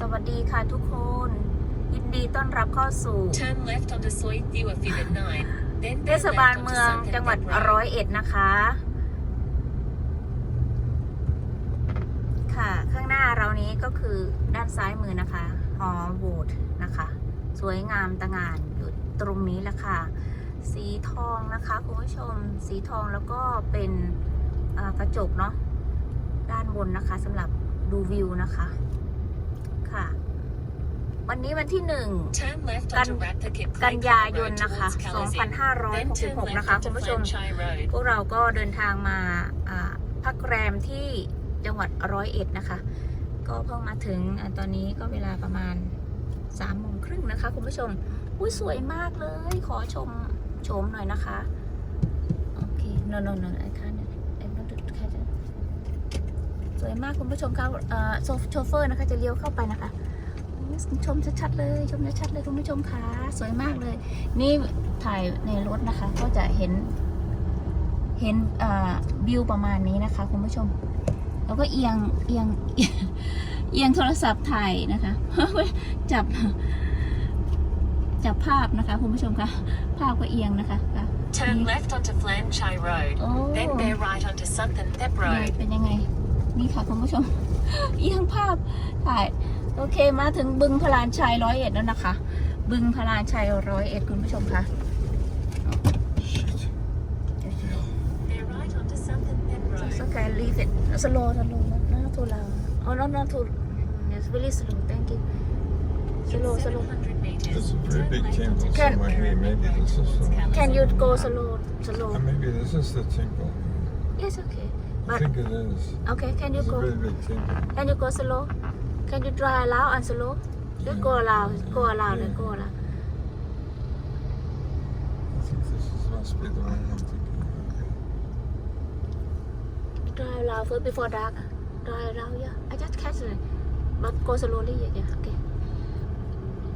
สวัสดีค่ะทุกคน ยินดีต้อนรับเข้าสู่ Turn left onto Soy Thewa Figure 9. Then เท turn ศ left บาล onto เมือง Sunken จังหวัด Road. ร้อยเอ็ดนะคะ ค่ะ ข้างหน้าเรานี้ก็คือด้านซ้ายมือนะคะ หอโบสถ์นะคะ สวยงามตะงานอยู่ตรงนี้แหละค่ะ สีทองนะคะคุณผู้ชม สีทองแล้วก็เป็นเอ่อกระจกเนาะ ด้านบนนะคะสำหรับดูวิวนะคะ ค่ะ วันนี้วันที่หนึ่ง Turn left กัน onto Rappaket กัน Clay ยา Car ยน Road นะคะ towards Kalasing. Then turn 2566 left นะคะ onto คุณผู้ชม Flanchai Road. พวกเราก็เดินทางมาอ่าพักแรมที่จังหวัดร้อยเอ็ดนะคะ ก็เพิ่งมาถึงอ่าตอนนี้ก็เวลาประมาณสามโมงครึ่งนะคะ คุณผู้ชม อุ้ยสวยมากเลย ขอชมชมหน่อยนะคะ โอเค no no no I can't I don't do can't สวยมากคุณผู้ชมครับเอ่อโซโชเฟอร์นะคะจะเลี้ยวเข้าไปนะคะอุ๊ยชมชัดๆเลยชมชัดๆเลยคุณผู้ชมคะสวยมากเลย นี่ถ่ายในรถนะคะ ก็จะเห็น เห็นอ่าวิวประมาณนี้นะคะ คุณผู้ชม แล้วก็เอียงเอียงเอียงโทรศัพท์ถ่ายนะคะ จับจับภาพนะคะคุณผู้ชมคะภาพก็เอียงนะคะค่ะ Turn left onto Flanchai Road. โอ้ Then bear right onto Sunken Thep ไหน Road. เป็นยังไง นี่ค่ะคุณผู้ชมเอียงภาพถ่ายโอเคมาถึงบึงพลานชัยร้อยเอ็ดแล้วนะคะ บึงพลานชัยร้อยเอ็ดคุณผู้ชมคะ Bear right onto Sunken Thep Road. So can I leave it slow slow not not too loud oh no not too yes very slow thank you slow In slow 700 meters, It's a very turn big left temple onto Can- somewhere here. Maybe this is towards the, Kalasing. can you go slow slow uh, maybe this is the temple. yes okay I but think it is. okay can you It's a go very big temple. can you go slow can you drive loud and slow just go loud go loud and go loud I think this is, must be the one I'm thinking. of. drive loud first before dark drive loud yeah I just catch it but go slowly yeah, yeah okay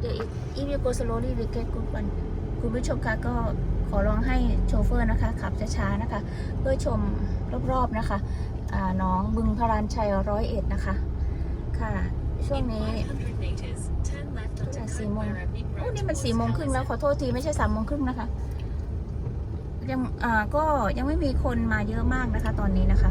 yeah if, if you go slowly we get good one คุณผู้ชมคะก็ ขอร้องให้โชเฟอร์นะคะ ขับช้าๆนะคะ เพื่อชมรอบๆนะคะน้องบึงพรานชัยร้อยเอ็ดนะคะ ค่ะ ช่วงนี้จะสี่โมงโอ้นี่มันสี่โมงครึ่งแล้วขอโทษทีไม่ใช่สามโมงครึ่งนะคะยังอ่าก็ยังไม่มีคนมาเยอะมากนะคะ ตอนนี้นะคะ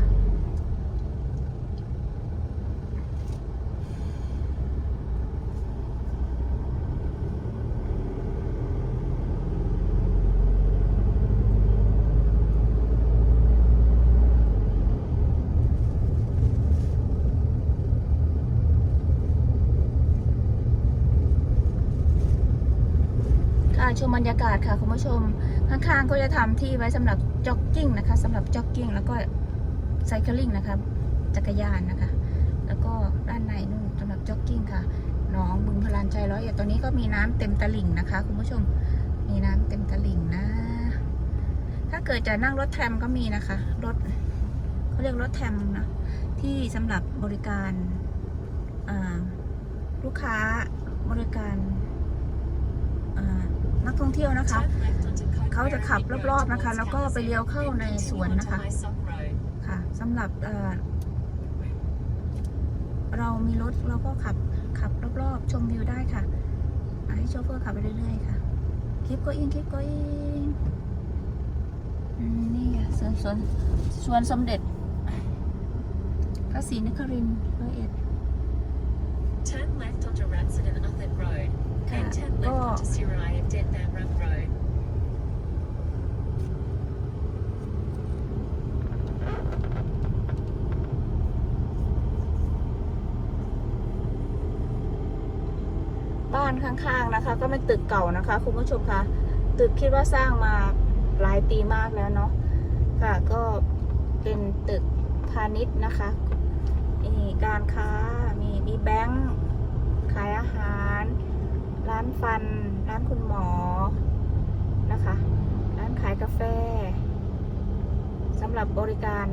ชมบรรยากาศค่ะคุณผู้ชมข้างๆก็จะทำที่ไว้สำหรับจ็อกกิ้งนะคะสำหรับจ็อกกิ้งแล้วก็ไซคลิ่งนะคะจักรยานนะคะ แล้วก็ด้านในนู่นสำหรับจ็อกกิ้งค่ะหน้องบึงพลานใจร้อยเอ็ดตอนนี้ก็มีน้ำเต็มตลิ่งนะคะ คุณผู้ชมมีน้ำเต็มตลิ่งนะ ถ้าเกิดจะนั่งรถแทรมก็มีนะคะ รถเขาเรียกรถแทรมนะที่สำหรับบริการลูกค้าบริการ นักท่องเที่ยวนะคะ เขาจะขับรอบๆนะคะ แล้วก็ไปเลี้ยวเข้าในสวนนะคะ ค่ะสำหรับเเรามีรถเราก็ขับขับรอบๆ ชมวิวได้ค่ะให้โชเฟอร์ขับไปเรื่อยๆค่ะ คลิปก็อินคลิปก็อินนี่อะสวนสวนสวนสมเด็จพระศรีนครินทร์ร้อยเอ็ด Turn left onto Ramsden and Uthet Road. ค่ะ Then turn ก็ left onto Siraya Dead Man Run Road. บ้านข้างๆนะคะ ก็เป็นตึกเก่านะคะ คุณผู้ชมคะตึกคิดว่าสร้างมาหลายปีมากแล้วเนาะค่ะก็เป็นตึกพาณิชย์นะคะมีการค้ามีมีแบงค์ขายอาหาร ร้านฟัน ร้านคุณหมอนะคะ ร้านขายกาแฟสำหรับบริการ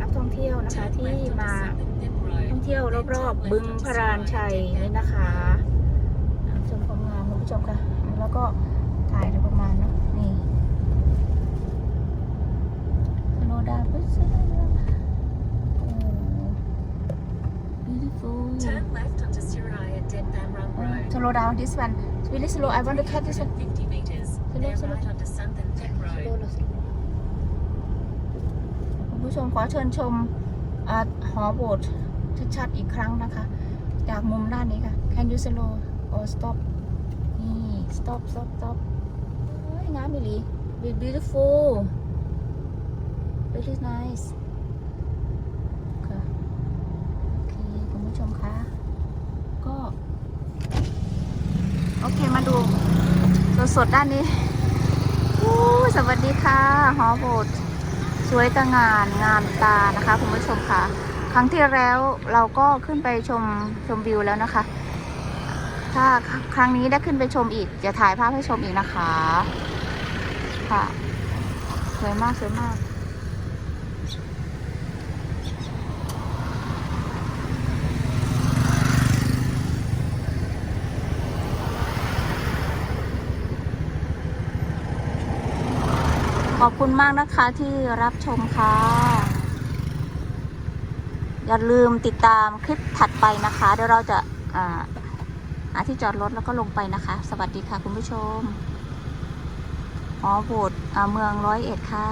นักท่องเที่ยวนะคะ Turn ที่ left onto มา Sunken Thep Road. ท่องเที่ยวรอบๆบึงพรานชัยนี่นะคะชมความงามคุณผู้ชมค่ะแล้วก็ถ่ายได้ประมาณเนาะนี่สโลดาปุ๊บสโลดาโอ้ beautiful Turn left onto Suraya Denpam Rung Road. Slow down this one really slow I want to cut this one 50 meters. Slow, Then slow. right onto Santhan Pet Road. คุณผู้ชมขอเชิญชมอาหอโบสถ์ชัดๆอีกครั้งนะคะ จากมุมด้านนี้ค่ะ Can you slow or stop นี่ stop stop stop โอ้ยงามอีหลี Be- beautiful very nice ค่ะ โอเค คุณผู้ชมคะ ก็ โอเคมาดู สดด้านนี้อู้สวัสดีค่ะ หอโบสสวยตางานงามตานะคะคุณผู้ชมค่ะ ครั้งที่แล้วเราก็ขึ้นไปชมชมวิวแล้วนะคะ ถ้าครั้งนี้ได้ขึ้นไปชมอีก จะถ่ายภาพให้ชมอีกนะคะ ค่ะ สวยมากสวยมาก อบคุณมากนะคะที่รับชมค่ะ อย่าลืมติดตามคลิปถัดไปนะคะ เดี๋ยวเราจะอ่าหาที่จอดรถแล้วก็ลงไปนะคะ สวัสดีค่ะคุณผู้ชมหอโบสถ์อ่าเมืองร้อยเอ็ดค่ะ